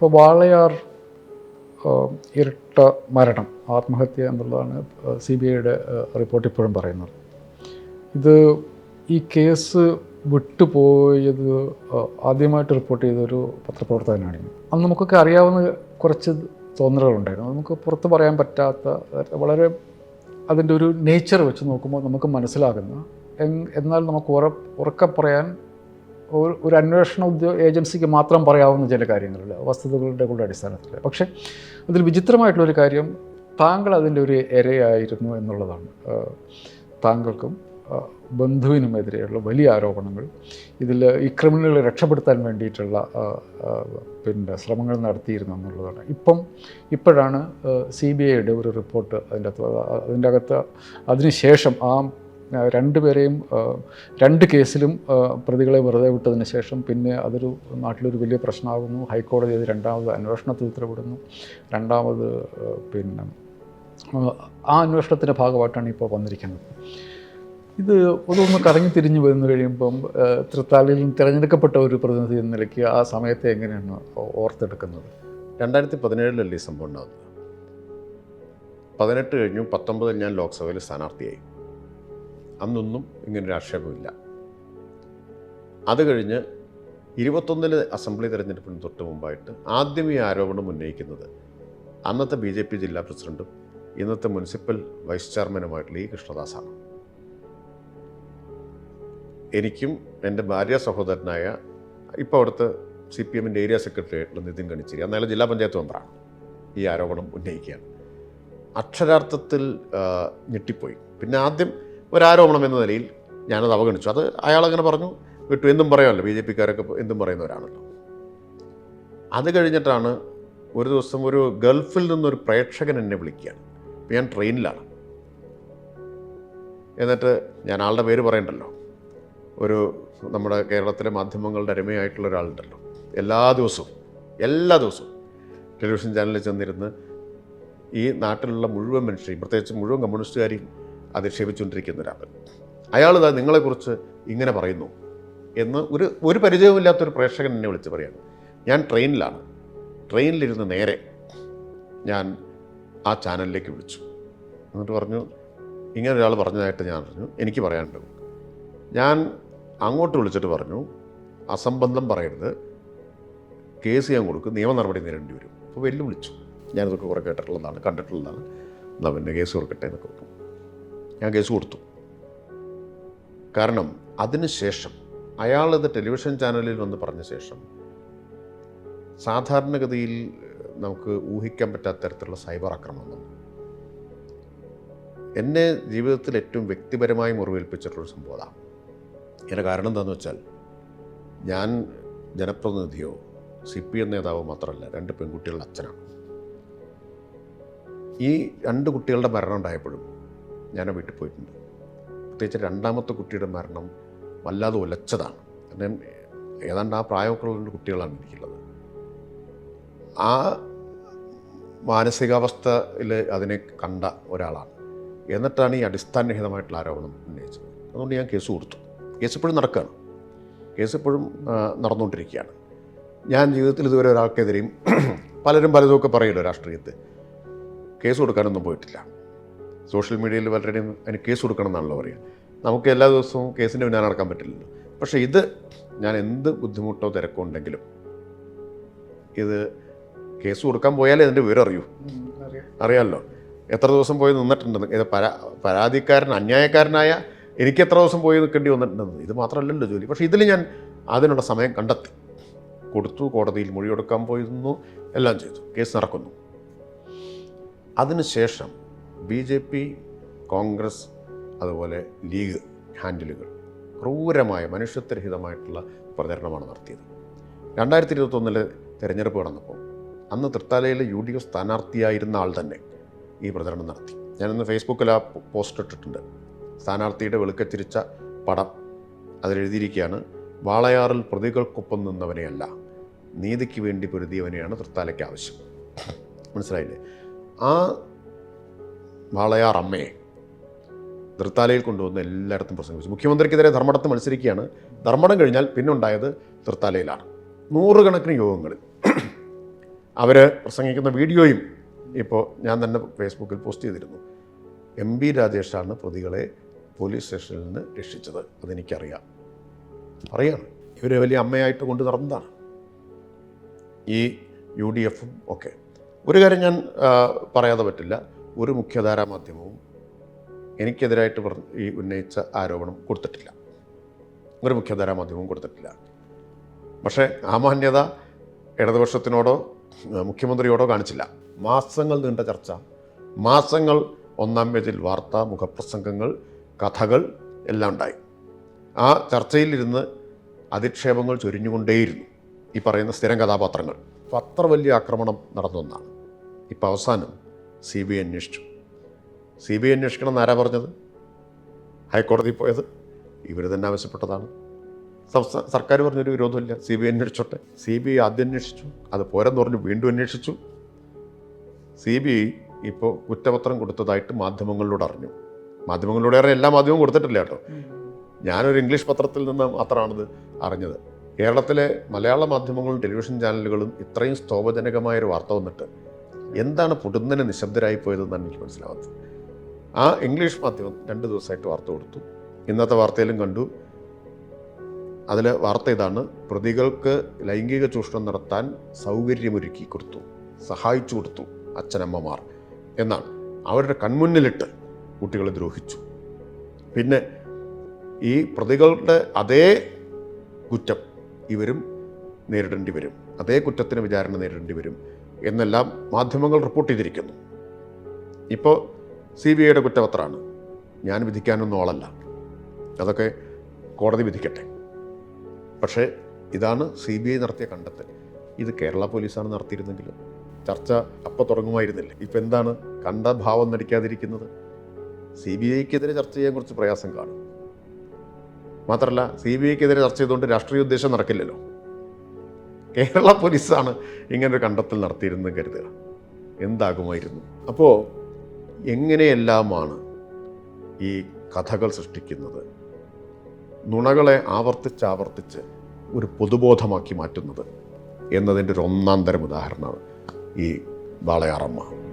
ഇപ്പോൾ വാളയാർ ഇരട്ട മരണം ആത്മഹത്യ എന്നുള്ളതാണ് സി ബി ഐയുടെ റിപ്പോർട്ട് ഇപ്പോഴും പറയുന്നത് ഇത് ഈ കേസ് വിട്ടുപോയത് ആദ്യമായിട്ട് റിപ്പോർട്ട് ചെയ്തൊരു പത്രപ്രവർത്തകനാണ്. അന്ന് നമുക്കൊക്കെ അറിയാവുന്ന കുറച്ച് തോന്നലുകളുണ്ടായിരുന്നു നമുക്ക് പുറത്ത് പറയാൻ പറ്റാത്ത വളരെ അതിന്റെ ഒരു നേച്ചർ വെച്ച് നോക്കുമ്പോൾ നമുക്ക് മനസ്സിലാകുന്ന എന്നാൽ നമുക്ക് ഉറ ഉറക്കെ പറയാൻ ഒരു അന്വേഷണ ഉദ്യോ ഏജൻസിക്ക് മാത്രം പറയാവുന്ന ചില കാര്യങ്ങളില്ല വസ്തുതകളുടെ കൂടെ അടിസ്ഥാനത്തിൽ. പക്ഷേ അതിൽ വിചിത്രമായിട്ടുള്ളൊരു കാര്യം താങ്കൾ അതിന്റെ ഒരു ഇരയായിരുന്നു എന്നുള്ളതാണ്. താങ്കൾക്കും ബന്ധുവിനും ബന്ധുവിനുമെതിരെയുള്ള വലിയ ആരോപണങ്ങൾ. ഇതിൽ ഈ ക്രിമിനലുകളെ രക്ഷപ്പെടുത്താൻ വേണ്ടിയിട്ടുള്ള പിന്നെ ശ്രമങ്ങൾ നടത്തിയിരുന്നു എന്നുള്ളതാണ്. ഇപ്പം ഇപ്പോഴാണ് സി ബി ഐയുടെ ഒരു റിപ്പോർട്ട് അതിന്റെ അകത്ത് അതിന്റെ അകത്ത് അതിനുശേഷം ആ, രണ്ടുപേരെയും രണ്ട് കേസിലും പ്രതികളെ വെറുതെ വിട്ടതിന് ശേഷം പിന്നെ അതൊരു നാട്ടിലൊരു വലിയ പ്രശ്നമാകുന്നു. ഹൈക്കോടതി അത് രണ്ടാമത് അന്വേഷണത്തിൽ ഉത്തരവിടുന്നു. രണ്ടാമത് പിന്നെ ആ, അന്വേഷണത്തിന്റെ ഭാഗമായിട്ടാണ് ഇപ്പോൾ വന്നിരിക്കുന്നത്. ഇത് അതൊന്ന് കറങ്ങി തിരിഞ്ഞ് വന്നു കഴിയുമ്പം തൃത്താലിൽ തിരഞ്ഞെടുക്കപ്പെട്ട ഒരു പ്രതിനിധി എന്ന നിലയ്ക്ക് ആ സമയത്തെ എങ്ങനെയാണ് ഓർത്തെടുക്കുന്നത്? രണ്ടായിരത്തി പതിനേഴിലല്ലേ സംഭവം ഉണ്ടാകുന്നത് പതിനെട്ട് കഴിഞ്ഞു പത്തൊമ്പതിൽ ഞാൻ ലോക്സഭയിൽ സ്ഥാനാർത്ഥിയായി. അന്നൊന്നും ഇങ്ങനൊരു ആക്ഷേപമില്ല. അത് കഴിഞ്ഞ് ഇരുപത്തൊന്നിലെ അസംബ്ലി തെരഞ്ഞെടുപ്പിന് തൊട്ട് മുമ്പായിട്ട് ആദ്യം ഈ ആരോപണം ഉന്നയിക്കുന്നത് അന്നത്തെ ബി ജെ പി ജില്ലാ പ്രസിഡന്റും ഇന്നത്തെ മുനിസിപ്പൽ വൈസ് ചെയർമാനുമായിട്ടുള്ള ഈ കൃഷ്ണദാസാണ്. എനിക്കും എന്റെ ഭാര്യ സഹോദരനായ ഇപ്പോൾ അവിടുത്തെ സി പി എമ്മിന്റെ ഏരിയ സെക്രട്ടറി ആയിട്ടുള്ള നിതിൻ ഗണിച്ചിരി അന്നയാൾ ജില്ലാ പഞ്ചായത്ത് മെമ്പറാണ് ഈ ആരോപണം ഉന്നയിക്കുകയാണ്. അക്ഷരാർത്ഥത്തിൽ ഞെട്ടിപ്പോയി. പിന്നെ ആദ്യം ഒരാരോപണം എന്ന നിലയിൽ ഞാനത് അവഗണിച്ചു. അത് അയാളങ്ങനെ പറഞ്ഞു. വിട്ടു. എന്തും പറയാമല്ലോ. ബി ജെ പിക്കാരൊക്കെ എന്തും പറയുന്നവരാണല്ലോ. അത് കഴിഞ്ഞിട്ടാണ് ഒരു ദിവസം ഒരു ഗൾഫിൽ നിന്നൊരു പ്രേക്ഷകൻ എന്നെ വിളിക്കുകയാണ്. ഞാൻ ട്രെയിനിലാണ്. എന്നിട്ട് ഞാൻ ആളുടെ പേര് പറയണ്ടല്ലോ. ഒരു നമ്മുടെ കേരളത്തിലെ മാധ്യമങ്ങളുടെ അരുമയായിട്ടുള്ള ഒരാളുണ്ടല്ലോ. എല്ലാ ദിവസവും എല്ലാ ദിവസവും ടെലിവിഷൻ ചാനലിൽ ചെന്നിരുന്ന് ഈ നാട്ടിലുള്ള മുഴുവൻ മനുഷ്യരെയും പ്രത്യേകിച്ച് മുഴുവൻ കമ്മ്യൂണിസ്റ്റുകാരെയും അധിക്ഷേപിച്ചുകൊണ്ടിരിക്കുന്ന ഒരാൾ അയാൾ ഇതാ നിങ്ങളെക്കുറിച്ച് ഇങ്ങനെ പറയുന്നു എന്ന് ഒരു ഒരു പരിചയമില്ലാത്തൊരു പ്രേക്ഷകൻ എന്നെ വിളിച്ച് പറയാണ്. ഞാൻ ട്രെയിനിലാണ്. ട്രെയിനിലിരുന്ന് നേരെ ഞാൻ ആ ചാനലിലേക്ക് വിളിച്ചു. എന്നിട്ട് പറഞ്ഞു ഇങ്ങനെ ഒരാൾ പറഞ്ഞതായിട്ട് ഞാൻ പറഞ്ഞു എനിക്ക് പറയാനുണ്ട്. ഞാൻ അങ്ങോട്ട് വിളിച്ചിട്ട് പറഞ്ഞു അസംബന്ധം പറയരുത്. കേസ് ഞാൻ കൊടുക്കും. നിയമ നടപടി നേരിടേണ്ടി വരും. അപ്പോൾ വെല്ലുവിളിച്ചു. ഞാനിതൊക്കെ കുറേ കേട്ടിട്ടുള്ളതാണ് കണ്ടിട്ടുള്ളതാണ്. എന്നാൽ പിന്നെ കേസ് കൊടുക്കട്ടെ എന്നൊക്കെ ഞാൻ കേസ് കൊടുത്തു. കാരണം അതിനുശേഷം അയാളത് ടെലിവിഷൻ ചാനലിൽ വന്ന് പറഞ്ഞ ശേഷം സാധാരണഗതിയിൽ നമുക്ക് ഊഹിക്കാൻ പറ്റാത്ത തരത്തിലുള്ള സൈബർ ആക്രമണം വന്നു. എന്നെ ജീവിതത്തിൽ ഏറ്റവും വ്യക്തിപരമായി മുറിവേൽപ്പിച്ചിട്ടുള്ള സംഭവം അതാണ് ഇതിന്റെ കാരണം എന്താണെന്ന് വെച്ചാൽ ഞാൻ ജനപ്രതിനിധിയോ സി പി എം നേതാവോ മാത്രമല്ല രണ്ട് പെൺകുട്ടികളുടെ അച്ഛനാണ്. ഈ രണ്ട് കുട്ടികളുടെ മരണം ഉണ്ടായപ്പോഴും ഞാൻ ആ വീട്ടിൽ പോയിട്ടുണ്ട്. പ്രത്യേകിച്ച് രണ്ടാമത്തെ കുട്ടിയുടെ മരണം വല്ലാതെ ഉലച്ചതാണ് കാരണം ഏതാണ്ട് ആ പ്രായമൊക്കെ ഉള്ള കുട്ടികളാണ് എനിക്കുള്ളത് ആ മാനസികാവസ്ഥയിൽ അതിനെ കണ്ട ഒരാളാണ്. എന്നിട്ടാണ് ഈ അടിസ്ഥാനരഹിതമായിട്ടുള്ള ആരോപണം ഉന്നയിച്ചത്. അതുകൊണ്ട് ഞാൻ കേസ് കൊടുത്തു. കേസ് ഇപ്പോഴും നടക്കുകയാണ്. കേസ് ഇപ്പോഴും നടന്നുകൊണ്ടിരിക്കുകയാണ്. ഞാൻ ജീവിതത്തിൽ ഇതുവരെ ഒരാൾക്കെതിരെയും പലരും പലതുമൊക്കെ പറയുമല്ലോ രാഷ്ട്രീയത്തെ കേസ് കൊടുക്കാനൊന്നും പോയിട്ടില്ല. സോഷ്യൽ മീഡിയയിൽ പലരുടെയും അതിന് കേസ് കൊടുക്കണം എന്നാണല്ലോ പറയുക. നമുക്ക് എല്ലാ ദിവസവും കേസിന്റെ പിന്നാലെ നടക്കാൻ പറ്റില്ലല്ലോ. പക്ഷേ ഇത് ഞാൻ എന്ത് ബുദ്ധിമുട്ടോ തിരക്കോ ഉണ്ടെങ്കിലും ഇത് കേസ് കൊടുക്കാൻ പോയാലേ ഇതിന്റെ വിവരം അറിയൂ. അറിയാമല്ലോ എത്ര ദിവസം പോയി നിന്നിട്ടുണ്ടെന്ന് ഇത് പരാ പരാതിക്കാരൻ അന്യായക്കാരനായ എനിക്ക് എത്ര ദിവസം പോയി നിൽക്കേണ്ടി വന്നിട്ടുണ്ടെന്ന്. ഇത് മാത്രമല്ലല്ലോ ജോലി. പക്ഷേ ഇതിൽ ഞാൻ അതിനുള്ള സമയം കണ്ടെത്തി. കൊടുത്തു കോടതിയിൽ മൊഴി കൊടുക്കാൻ പോയിരുന്നു എല്ലാം ചെയ്തു. കേസ് നടക്കുന്നു. അതിനുശേഷം ബി ജെ പി കോൺഗ്രസ് അതുപോലെ ലീഗ് ഹാൻഡിലുകൾ ക്രൂരമായ മനുഷ്യത്വരഹിതമായിട്ടുള്ള പ്രചരണമാണ് നടത്തിയത്. രണ്ടായിരത്തി ഇരുപത്തൊന്നിലെ തെരഞ്ഞെടുപ്പ് നടന്നപ്പോൾ അന്ന് തൃത്താലയിലെ യു ഡി എഫ് സ്ഥാനാർത്ഥിയായിരുന്ന ആൾ തന്നെ ഈ പ്രചരണം നടത്തി. ഞാനിന്ന് ഫേസ്ബുക്കിൽ ആ പോസ്റ്റ് ഇട്ടിട്ടുണ്ട് സ്ഥാനാർത്ഥിയുടെ വെളുക്കച്ചിരിച്ച പടം അതിലെഴുതിയിരിക്കുകയാണ് വാളയാറിൽ പ്രതികൾക്കൊപ്പം നിന്നവനെയല്ല നീതിക്ക് വേണ്ടി പൊരുതിയവനെയാണ് തൃത്താലയ്ക്ക് ആവശ്യം. മനസ്സിലായില്ലേ? ആ വാളയാർ അമ്മയെ തൃത്താലയിൽ കൊണ്ടുവന്ന് എല്ലായിടത്തും പ്രസംഗിച്ചു. മുഖ്യമന്ത്രിക്കെതിരെ ധർമ്മടത്ത് മത്സരിക്കുകയാണ്. ധർമ്മടം കഴിഞ്ഞാൽ പിന്നെ ഉണ്ടായത് തൃത്താലയിലാണ് നൂറുകണക്കിന് യോഗങ്ങളിൽ അവർ പ്രസംഗിക്കുന്ന വീഡിയോയും ഇപ്പോൾ ഞാൻ തന്നെ ഫേസ്ബുക്കിൽ പോസ്റ്റ് ചെയ്തിരുന്നു. എം ബി രാജേഷാണ് പ്രതികളെ പോലീസ് സ്റ്റേഷനിൽ നിന്ന് രക്ഷിച്ചത്. അതെനിക്കറിയാം. അറിയാണ് ഇവർ വലിയ അമ്മയായിട്ട് കൊണ്ട് നടന്നതാണ്. ഈ യു ഡി എഫും ഒക്കെ. ഒരു കാര്യം ഞാൻ പറയാതെ പറ്റില്ല. ഒരു മുഖ്യധാരാ മാധ്യമവും എനിക്കെതിരായിട്ട് ഈ ഉന്നയിച്ച ആരോപണം കൊടുത്തിട്ടില്ല. ഒരു മുഖ്യധാരാ മാധ്യമവും കൊടുത്തിട്ടില്ല. പക്ഷേ ആ മാന്യത ഇടതുപക്ഷത്തിനോടോ മുഖ്യമന്ത്രിയോടോ കാണിച്ചില്ല. മാസങ്ങൾ നീണ്ട ചർച്ച മാസങ്ങൾ ഒന്നാം പേജിൽ വാർത്ത മുഖപ്രസംഗങ്ങൾ കഥകൾ എല്ലാം ഉണ്ടായി. ആ ചർച്ചയിലിരുന്ന് അധിക്ഷേപങ്ങൾ ചൊരിഞ്ഞുകൊണ്ടേയിരുന്നു ഈ പറയുന്ന സ്ഥിരം കഥാപാത്രങ്ങൾ. അപ്പോൾ അത്ര വലിയ ആക്രമണം നടന്നൊന്നാണ്. ഇപ്പം അവസാനം സി ബി ഐ അന്വേഷിച്ചു. സി ബി ഐ അന്വേഷിക്കണം എന്നാരാ പറഞ്ഞത്? ഹൈക്കോടതി പോയത് ഇവർ തന്നെ ആവശ്യപ്പെട്ടതാണ്. സംസ്ഥാന സർക്കാർ പറഞ്ഞൊരു വിരോധമില്ല. സി ബി ഐ അന്വേഷിച്ചോട്ടെ. സി ബി ഐ ആദ്യം അന്വേഷിച്ചു. അത് പോരെന്ന് പറഞ്ഞ് വീണ്ടും അന്വേഷിച്ചു. സി ബി ഐ ഇപ്പോൾ കുറ്റപത്രം കൊടുത്തതായിട്ട് മാധ്യമങ്ങളിലൂടെ അറിഞ്ഞു. മാധ്യമങ്ങളിലൂടെ അറിയാൻ എല്ലാ മാധ്യമവും കൊടുത്തിട്ടില്ല കേട്ടോ. ഞാനൊരു ഇംഗ്ലീഷ് പത്രത്തിൽ നിന്ന് മാത്രമാണിത് അറിഞ്ഞത്. കേരളത്തിലെ മലയാള മാധ്യമങ്ങളും ടെലിവിഷൻ ചാനലുകളും ഇത്രയും സ്തോഭജനകമായൊരു വാർത്ത വന്നിട്ട് എന്താണ് പൊടുന്നനെ നിശബ്ദരായി പോയതെന്നാണ് എനിക്ക് മനസ്സിലാവാത്തത്. ആ ഇംഗ്ലീഷ് മാധ്യമം രണ്ട് ദിവസമായിട്ട് വാർത്ത കൊടുത്തു. ഇന്നത്തെ വാർത്തയിലും കണ്ടു. അതിൽ വാർത്ത ഇതാണ് പ്രതികൾക്ക് ലൈംഗിക ചൂഷണം നടത്താൻ സൗകര്യമൊരുക്കി കൊടുത്തു സഹായിച്ചു കൊടുത്തു അച്ഛനമ്മമാർ എന്നാണ്. അവരുടെ കൺമുന്നിലിട്ട് കുട്ടികളെ ദ്രോഹിച്ചു. പിന്നെ ഈ പ്രതികളുടെ അതേ കുറ്റം ഇവരും നേരിടേണ്ടി വരും അതേ കുറ്റത്തിന് വിചാരണ നേരിടേണ്ടി വരും. എന്നെല്ലാം മാധ്യമങ്ങൾ റിപ്പോർട്ട് ചെയ്തിരിക്കുന്നു. ഇപ്പോൾ സി ബി ഐയുടെ കുറ്റപത്രമാണ്. ഞാൻ വിധിക്കാനൊന്നും ആളല്ല. അതൊക്കെ കോടതി വിധിക്കട്ടെ. പക്ഷേ ഇതാണ് സി ബി ഐ നടത്തിയ കണ്ടെത്തൽ. ഇത് കേരള പോലീസാണ് നടത്തിയിരുന്നെങ്കിലും ചർച്ച അപ്പോൾ തുടങ്ങുമായിരുന്നില്ല. ഇപ്പം എന്താണ് കണ്ട ഭാവം നടിക്കാതിരിക്കുന്നത് സി ബി ഐക്കെതിരെ ചർച്ച ചെയ്യാൻ കുറച്ച് പ്രയാസം കാണും. മാത്രമല്ല സി ബി ഐക്കെതിരെ ചർച്ച ചെയ്തുകൊണ്ട് രാഷ്ട്രീയ ഉദ്ദേശം നടക്കില്ലല്ലോ. കേരള പോലീസാണ് ഇങ്ങനൊരു കണ്ടെത്തൽ നടത്തിയിരുന്നത് കരുതുക. എന്താകുമായിരുന്നു? അപ്പോൾ എങ്ങനെയെല്ലാമാണ് ഈ കഥകൾ സൃഷ്ടിക്കുന്നത്? നുണകളെ ആവർത്തിച്ചാവർത്തിച്ച് ആവർത്തിച്ച് ഒരു പൊതുബോധമാക്കി മാറ്റുന്നത് എന്നതിന്റെ ഒരു ഒന്നാം തരം ഉദാഹരണമാണ് ഈ വാളയാറമ്മ.